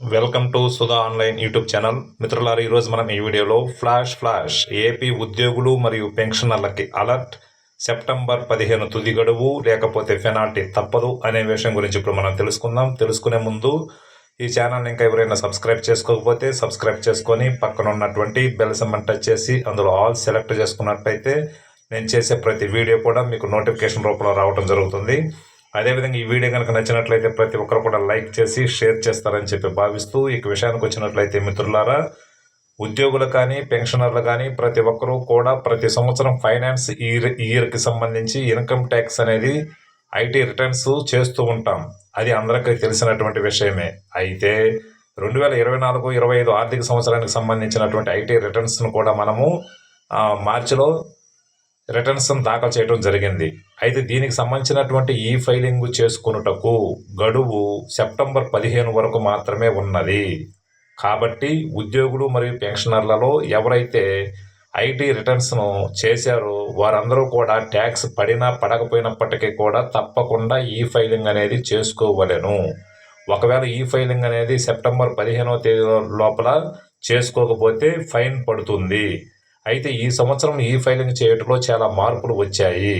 Welcome to Sudha online YouTube channel మిత్రులారా ఈరోజు మనం ఈ వీడియోలో ఫ్లాష్ ఫ్లాష్ ఏపీ ఉద్యోగులు మరియు పెన్షనర్లకి అలర్ట్ సెప్టెంబర్ పదిహేను తుది గడువు లేకపోతే పెనాల్టీ తప్పదు అనే విషయం గురించి ఇప్పుడు మనం తెలుసుకుందాం. తెలుసుకునే ముందు ఈ ఛానల్ని ఇంకా ఎవరైనా సబ్స్క్రైబ్ చేసుకోకపోతే సబ్స్క్రైబ్ చేసుకొని పక్కన ఉన్నటువంటి బెల్ సింబల్ టచ్ చేసి అందులో ఆల్ సెలెక్ట్ చేసుకున్నట్టయితే నేను చేసే ప్రతి వీడియో కూడా మీకు నోటిఫికేషన్ రూపంలో రావడం జరుగుతుంది. అదేవిధంగా ఈ వీడియో కనుక నచ్చినట్లయితే ప్రతి ఒక్కరు కూడా లైక్ చేసి షేర్ చేస్తారని చెప్పి భావిస్తూ ఈ విషయానికి వచ్చినట్లయితే మిత్రులారా ఉద్యోగులు కానీ పెన్షనర్లు కానీ ప్రతి ఒక్కరూ కూడా ప్రతి సంవత్సరం ఫైనాన్స్ ఇయర్ ఇయర్కి సంబంధించి ఇన్కమ్ ట్యాక్స్ అనేది ఐటీ రిటర్న్స్ చేస్తూ ఉంటాం. అది అందరికీ తెలిసినటువంటి విషయమే. అయితే రెండు వేల ఇరవై నాలుగు ఇరవై ఐదు ఆర్థిక సంవత్సరానికి సంబంధించినటువంటి ఐటీ రిటర్న్స్ను కూడా మనము మార్చిలో రిటర్న్స్ దాఖలు చేయడం జరిగింది. అయితే దీనికి సంబంధించినటువంటి ఈ ఫైలింగ్ చేసుకొనుటకు గడువు సెప్టెంబర్ పదిహేను వరకు మాత్రమే ఉన్నది. కాబట్టి ఉద్యోగులు మరియు పెన్షనర్లలో ఎవరైతే ఐటీ రిటర్న్స్ను చేశారో వారందరూ కూడా ట్యాక్స్ పడినా పడకపోయినప్పటికీ కూడా తప్పకుండా ఈ ఫైలింగ్ అనేది చేసుకోవలెను. ఒకవేళ ఈ ఫైలింగ్ అనేది సెప్టెంబర్ పదిహేనవ తేదీ లోపల చేసుకోకపోతే ఫైన్ పడుతుంది. అయితే ఈ సంవత్సరం ఈ ఫైలింగ్ చేయటంలో చాలా మార్పులు వచ్చాయి.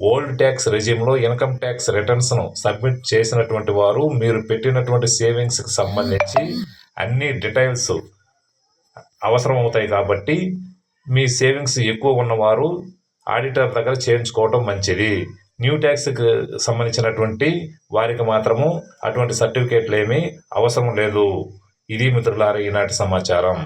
ఓల్డ్ ట్యాక్స్ రెజ్యూమ్లో ఇన్కమ్ ట్యాక్స్ రిటర్న్స్ను సబ్మిట్ చేసినటువంటి వారు మీరు పెట్టినటువంటి సేవింగ్స్కి సంబంధించి అన్ని డీటెయిల్స్ అవసరం అవుతాయి కాబట్టి మీ సేవింగ్స్ ఎక్కువ ఉన్నవారు ఆడిటర్ దగ్గర చేయించుకోవటం మంచిది. న్యూ ట్యాక్స్కి సంబంధించినటువంటి వారికి మాత్రము అటువంటి సర్టిఫికేట్లు ఏమీ అవసరం లేదు. ఇది మిత్రులారా ఈనాటి సమాచారం.